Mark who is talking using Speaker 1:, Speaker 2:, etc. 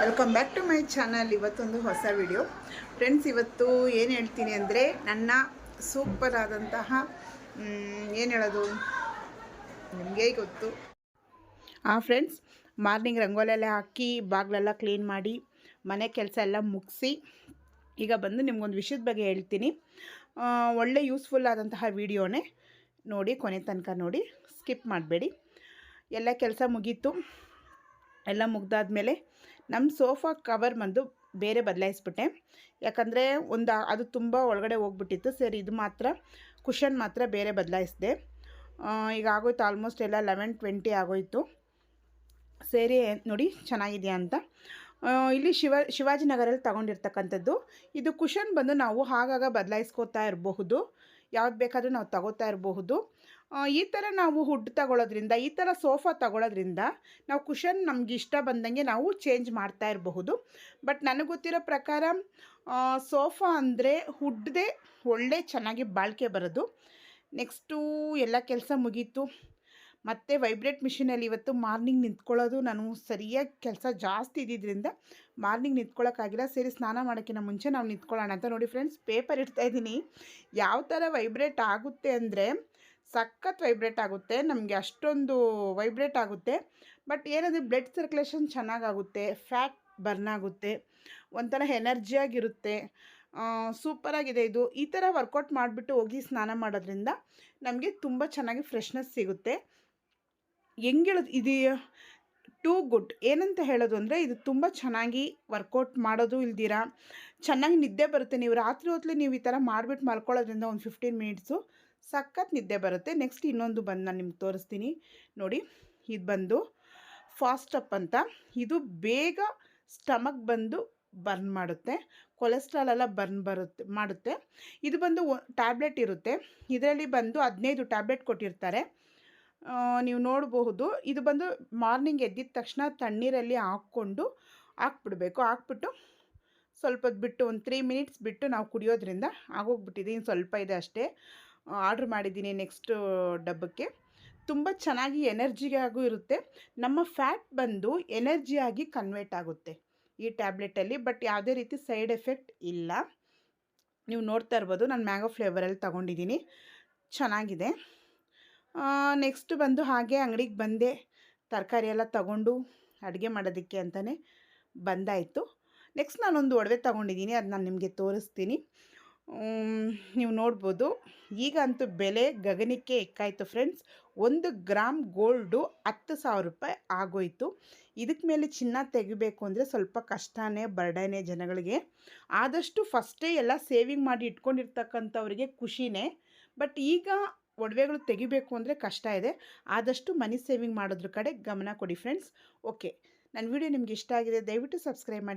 Speaker 1: Welcome back to my channel ಇವತ್ತೊಂದು ಹೊಸ video friends ಇವತ್ತು ಏನು ಹೇಳ್ತೀನಿ ಅಂದರೆ ನನ್ನ ಸೂಪರ್ ಆದಂತಹ ಏನು ಹೇಳೋದು? ನಿಮಗೆ ಗೊತ್ತು? ಹಾಂ ಫ್ರೆಂಡ್ಸ್ ಮಾರ್ನಿಂಗ್ ರಂಗೋಲೆಲ್ಲ ಹಾಕಿ, ಬಾಗಿಲೆಲ್ಲ ಕ್ಲೀನ್ ಮಾಡಿ, ಮನೆ ಕೆಲಸ ಎಲ್ಲ ಮುಗಿಸಿ, ಈಗ ಬಂದು ನಿಮ್ಗೊಂದು ವಿಷಯದ ಬಗ್ಗೆ ಹೇಳ್ತೀನಿ. ಒಳ್ಳೆ ಯೂಸ್ಫುಲ್ ಆದಂತಹ ವಿಡಿಯೋನೇ ನೋಡಿ, ಕೊನೆ ತನಕ ನೋಡಿ ಸ್ಕಿಪ್ ಮಾಡಬೇಡಿ. ಎಲ್ಲ ಕೆಲಸ ಮುಗೀತು. ಎಲ್ಲ ಮುಗ್ದಾದ್ಮೇಲೆ ನಮ್ಮ ಸೋಫಾ ಕವರ್ ಬಂದು ಬೇರೆ ಬದಲಾಯಿಸ್ಬಿಟ್ಟೆ. ಯಾಕಂದರೆ ಒಂದು ಅದು ತುಂಬ ಒಳಗಡೆ ಹೋಗ್ಬಿಟ್ಟಿತ್ತು. ಸರಿ, ಇದು ಮಾತ್ರ ಕುಷನ್ ಮಾತ್ರ ಬೇರೆ ಬದಲಾಯಿಸಿದೆ. ಈಗ ಆಗೋಯ್ತು ಆಲ್ಮೋಸ್ಟ್ ಎಲ್ಲ ಲೆವೆನ್ ಟ್ವೆಂಟಿ ಆಗೋಯ್ತು. ಸೇರಿ, ನೋಡಿ, ಚೆನ್ನಾಗಿದೆಯಾ ಅಂತ. ಇಲ್ಲಿ ಶಿವ ಶಿವಾಜಿನಗರಲ್ಲಿ ತಗೊಂಡಿರ್ತಕ್ಕಂಥದ್ದು. ಇದು ಕುಷನ್ ಬಂದು ನಾವು ಆಗಾಗ ಬದಲಾಯಿಸ್ಕೋತಾ ಇರಬಹುದು. ಯಾವ್ದು ಬೇಕಾದರೂ ನಾವು ತಗೋತಾ ಇರಬಹುದು. ಈ ಥರ ನಾವು ಹುಡ್ ತಗೊಳ್ಳೋದ್ರಿಂದ ಈ ಥರ ಸೋಫಾ ತಗೊಳ್ಳೋದ್ರಿಂದ ನಾವು ಕುಷನ್ ನಮ್ಗೆ ಇಷ್ಟ ಬಂದಂಗೆ ನಾವು ಚೇಂಜ್ ಮಾಡ್ತಾ ಇರಬಹುದು. ಬಟ್ ನನಗೆ ಗೊತ್ತಿರೋ ಪ್ರಕಾರ ಸೋಫಾ ಅಂದರೆ ಹುಡ್ದೇ ಒಳ್ಳೆ ಚೆನ್ನಾಗಿ ಬಾಳಿಕೆ ಬರೋದು. ನೆಕ್ಸ್ಟು ಎಲ್ಲ ಕೆಲಸ ಮುಗೀತು. ಮತ್ತು ವೈಬ್ರೇಟ್ ಮಿಷಿನಲ್ಲಿ ಇವತ್ತು ಮಾರ್ನಿಂಗ್ ನಿಂತ್ಕೊಳ್ಳೋದು ನಾನು ಸರಿಯಾಗಿ ಕೆಲಸ ಜಾಸ್ತಿ ಇದ್ದಿದ್ದರಿಂದ ಮಾರ್ನಿಂಗ್ ನಿಂತ್ಕೊಳ್ಳೋಕ್ಕಾಗಿಲ್ಲ ಸರಿ, ಸ್ನಾನ ಮಾಡೋಕ್ಕಿಂತ ಮುಂಚೆ ನಾವು ನಿಂತ್ಕೊಳ್ಳೋಣ ಅಂತ ನೋಡಿ ಫ್ರೆಂಡ್ಸ್ ಪೇಪರ್ ಇಡ್ತಾಯಿದ್ದೀನಿ ಯಾವ ಥರ ವೈಬ್ರೇಟ್ ಆಗುತ್ತೆ ಅಂದರೆ ಸಖತ್ ವೈಬ್ರೇಟ್ ಆಗುತ್ತೆ, ನಮಗೆ ಅಷ್ಟೊಂದು ವೈಬ್ರೇಟ್ ಆಗುತ್ತೆ. ಬಟ್ ಏನಂದರೆ ಬ್ಲಡ್ ಸರ್ಕ್ಯುಲೇಷನ್ ಚೆನ್ನಾಗಾಗುತ್ತೆ ಫ್ಯಾಟ್ ಬರ್ನ್ ಆಗುತ್ತೆ, ಒಂಥರ ಎನರ್ಜಿಯಾಗಿರುತ್ತೆ ಸೂಪರಾಗಿದೆ ಇದು. ಈ ಥರ ವರ್ಕೌಟ್ ಮಾಡಿಬಿಟ್ಟು ಹೋಗಿ ಸ್ನಾನ ಮಾಡೋದ್ರಿಂದ ನಮಗೆ ತುಂಬ ಚೆನ್ನಾಗಿ ಫ್ರೆಶ್ನೆಸ್ ಸಿಗುತ್ತೆ. ಹೆಂಗೆ ಹೇಳೋದು ಇದು ಟೂ ಗುಡ್ ಏನಂತ ಹೇಳೋದು ಅಂದರೆ ಇದು ತುಂಬ ಚೆನ್ನಾಗಿ ವರ್ಕೌಟ್ ಮಾಡೋದು ಇಲ್ದಿರ? ಚೆನ್ನಾಗಿ ನಿದ್ದೆ ಬರುತ್ತೆ. ನೀವು ರಾತ್ರಿ ಹೊತ್ತಲ್ಲಿ ನೀವು ಈ ಥರ ಮಾಡಿಬಿಟ್ಟು ಮಲ್ಕೊಳ್ಳೋದ್ರಿಂದ ಒಂದು ಫಿಫ್ಟೀನ್ ಮಿನಿಟ್ಸು ಸಖತ್ ನಿದ್ದೆ ಬರುತ್ತೆ. ನೆಕ್ಸ್ಟ್ ಇನ್ನೊಂದು ಬಂದು ನಾನು ನಿಮ್ಗೆ ತೋರಿಸ್ತೀನಿ. ನೋಡಿ, ಇದು ಬಂದು ಫಾಸ್ಟ್ ಅಪ್ ಅಂತ. ಇದು ಬೇಗ ಸ್ಟಮಕ್ ಬಂದು ಬರ್ನ್ ಮಾಡುತ್ತೆ. ಕೊಲೆಸ್ಟ್ರಾಲ್ ಎಲ್ಲ ಬರ್ನ್ ಬರುತ್ತೆ, ಮಾಡುತ್ತೆ. ಇದು ಬಂದು ಟ್ಯಾಬ್ಲೆಟ್ ಇರುತ್ತೆ. ಇದರಲ್ಲಿ ಬಂದು ಹದಿನೈದು ಟ್ಯಾಬ್ಲೆಟ್ ಕೊಟ್ಟಿರ್ತಾರೆ. ನೀವು ನೋಡಬಹುದು. ಇದು ಬಂದು ಮಾರ್ನಿಂಗ್ ಎದ್ದಿದ ತಕ್ಷಣ ತಣ್ಣೀರಲ್ಲಿ ಹಾಕ್ಕೊಂಡು ಹಾಕ್ಬಿಡ್ಬೇಕು. ಹಾಕ್ಬಿಟ್ಟು ಸ್ವಲ್ಪ ಬಿಟ್ಟು ಒಂದು ತ್ರೀ ಮಿನಿಟ್ಸ್ ಬಿಟ್ಟು ನಾವು ಕುಡಿಯೋದ್ರಿಂದ ಆಗೋಗ್ಬಿಟ್ಟಿದೆ. ಇನ್ನು ಸ್ವಲ್ಪ ಇದೆ ಅಷ್ಟೇ. ಆರ್ಡ್ರ್ ಮಾಡಿದ್ದೀನಿ ನೆಕ್ಸ್ಟ್ ಡಬ್ಬಕ್ಕೆ. ತುಂಬ ಚೆನ್ನಾಗಿ ಎನರ್ಜಿಯಾಗೂ ಇರುತ್ತೆ. ನಮ್ಮ ಫ್ಯಾಟ್ ಬಂದು ಎನರ್ಜಿಯಾಗಿ ಕನ್ವರ್ಟ್ ಆಗುತ್ತೆ ಈ ಟ್ಯಾಬ್ಲೆಟಲ್ಲಿ, ಬಟ್ ಯಾವುದೇ ರೀತಿ ಸೈಡ್ ಎಫೆಕ್ಟ್ ಇಲ್ಲ. ನೀವು ನೋಡ್ತಾ ಇರ್ಬೋದು, ನಾನು ಮ್ಯಾಂಗೋ ಫ್ಲೇವರಲ್ಲಿ ತೊಗೊಂಡಿದ್ದೀನಿ. ಚೆನ್ನಾಗಿದೆ. ನೆಕ್ಸ್ಟ್ ಬಂದು ಹಾಗೆ ಅಂಗಡಿಗೆ ಬಂದೆ. ತರಕಾರಿ ಎಲ್ಲ ತಗೊಂಡು ಅಡುಗೆ ಮಾಡೋದಕ್ಕೆ ಅಂತಲೇ ಬಂದಾಯಿತು. ನೆಕ್ಸ್ಟ್ ನಾನೊಂದು ಒಡವೆ ತೊಗೊಂಡಿದ್ದೀನಿ ಅದು ನಾನು ನಿಮಗೆ ತೋರಿಸ್ತೀನಿ. ನೀವು ನೋಡ್ಬೋದು. ಈಗ ಅಂತೂ ಬೆಲೆ ಗಗನಕ್ಕೆ ಎಕ್ಕಾಯಿತು ಫ್ರೆಂಡ್ಸ್. ಒಂದು ಗ್ರಾಮ್ ಗೋಲ್ಡು ಹತ್ತು ಸಾವಿರ ರೂಪಾಯಿ ಆಗೋಯಿತು. ಇದಕ್ಕೆ ಮೇಲೆ ಚಿನ್ನ ತೆಗಿಬೇಕು ಅಂದರೆ ಸ್ವಲ್ಪ ಕಷ್ಟನೇ, ಬರ್ಡೇನೇ ಜನಗಳಿಗೆ. ಆದಷ್ಟು ಫಸ್ಟೇ ಎಲ್ಲ ಸೇವಿಂಗ್ ಮಾಡಿ ಇಟ್ಕೊಂಡಿರ್ತಕ್ಕಂಥವ್ರಿಗೆ ಖುಷಿನೇ. ಬಟ್ ಈಗ ಒಡವೆಗಳು ತೆಗಿಬೇಕು ಅಂದರೆ ಕಷ್ಟ ಇದೆ. ಆದಷ್ಟು ಮನಿ ಸೇವಿಂಗ್ ಮಾಡೋದ್ರ ಕಡೆ ಗಮನ ಕೊಡಿ ಫ್ರೆಂಡ್ಸ್. ಓಕೆ. ನನ್ನ ವಿಡಿಯೋ ನಿಮ್ಗೆ ಇಷ್ಟ ಆಗಿದೆ, ದಯವಿಟ್ಟು ಸಬ್ಸ್ಕ್ರೈಬ್ ಮಾಡಿ.